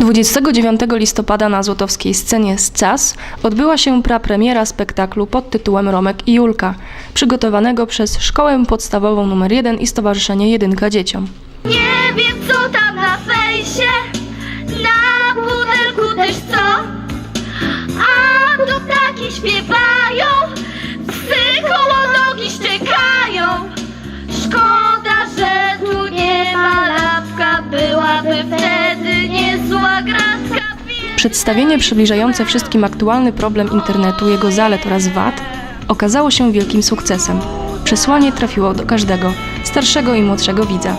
29 listopada na złotowskiej scenie Scas odbyła się prapremiera spektaklu pod tytułem Romek i Julka, przygotowanego przez Szkołę Podstawową nr 1 i Stowarzyszenie Jedynka Dzieciom. Nie wiem co tam na fejsie Na pudelku też co A tu ptaki śpiewają Przedstawienie przybliżające wszystkim aktualny problem internetu, jego zalet oraz wad okazało się wielkim sukcesem. Przesłanie trafiło do każdego, starszego i młodszego widza.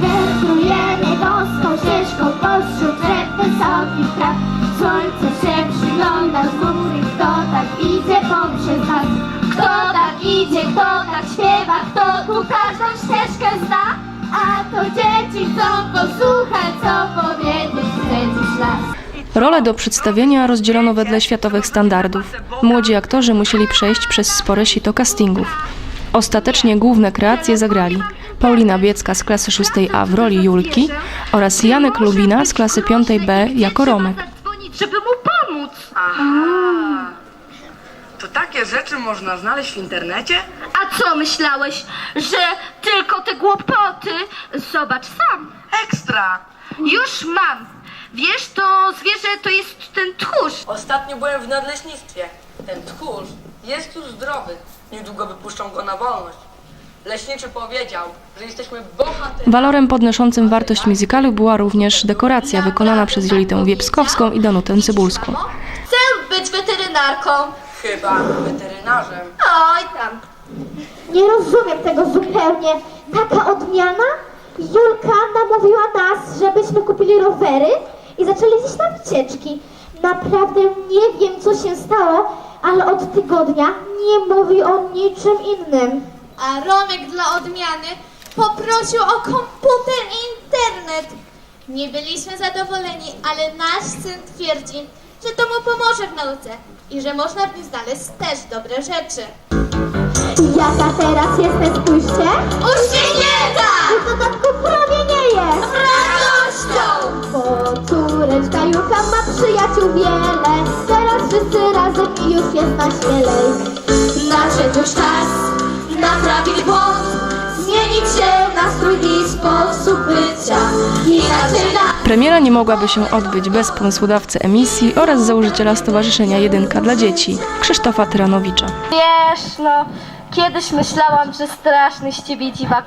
Wędrujemy wąską ścieżką pośród drzew wysokich traw Słońce się przygląda z góry Kto tak idzie poprzez nas Kto tak idzie, kto tak śpiewa Kto tu każdą ścieżkę zna A to dzieci chcą posłuchać Co powiedzieć las Role do przedstawienia rozdzielono wedle światowych standardów. Młodzi aktorzy musieli przejść przez spore sito castingów. Ostatecznie główne kreacje zagrali Paulina Biecka z klasy 6A w roli Julki oraz Janek Lubina z klasy 5B jako Romek. żeby mu pomóc Aha. To takie rzeczy można znaleźć w internecie? A co myślałeś, że tylko te głupoty? Zobacz sam Ekstra! Już mam. Wiesz, to zwierzę to jest ten tchórz. Ostatnio byłem w nadleśnictwie. Ten tchórz jest już zdrowy. Niedługo wypuszczą go na wolność. Leśniczy powiedział, że jesteśmy bohaterami. Walorem podnoszącym wartość muzykalu była również dekoracja wykonana przez Jolitę Wiepskowską i Danutę Cybulską. Chcę być weterynarką. Chyba weterynarzem. Oj tam. Nie rozumiem tego zupełnie. Taka odmiana? Julka namówiła nas, żebyśmy kupili rowery i zaczęli iść na wycieczki. Naprawdę nie wiem, co się stało, ale od tygodnia nie mówi o niczym innym. A Romek dla odmiany poprosił o komputer i internet. Nie byliśmy zadowoleni, ale nasz syn twierdzi, że to mu pomoże w nauce i że można w nim znaleźć też dobre rzeczy. Jaka teraz jestem, spójrzcie. Wiele. Teraz wszyscy razem i już jest na śmielej. Nadszedł już czas naprawić błąd, zmienić się nastrój i sposób bycia. Inaczej na Premiera nie mogłaby się odbyć bez pomysłodawcy emisji oraz założyciela Stowarzyszenia Jedynka dla Dzieci, Krzysztofa Tyranowicza. Wiesz, no, kiedyś myślałam, że straszny z ciebie dziwak.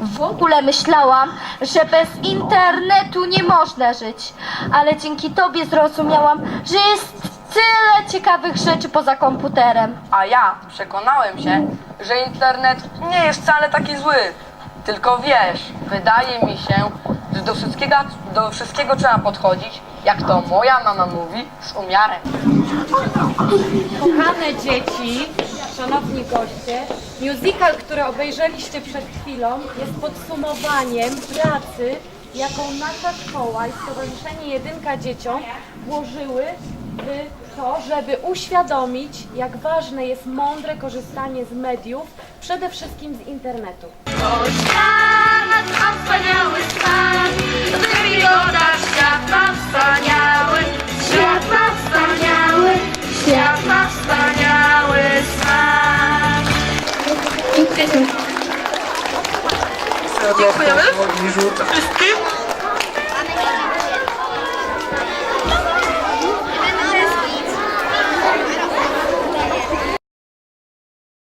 W ogóle myślałam, że bez internetu nie można żyć. Ale dzięki tobie zrozumiałam, że jest tyle ciekawych rzeczy poza komputerem. A ja przekonałem się, że internet nie jest wcale taki zły. Tylko wiesz, wydaje mi się, że do wszystkiego, do wszystkiego trzeba podchodzić, jak to moja mama mówi, z umiarem. Kochane dzieci, szanowni goście, musical, który obejrzeliście przed chwilą jest podsumowaniem pracy, jaką nasza szkoła i Stowarzyszenie Jedynka Dzieciom włożyły w to, żeby uświadomić, jak ważne jest mądre korzystanie z mediów, przede wszystkim z internetu. Świat ma wspaniały świat Dziękujemy. Wszystkim.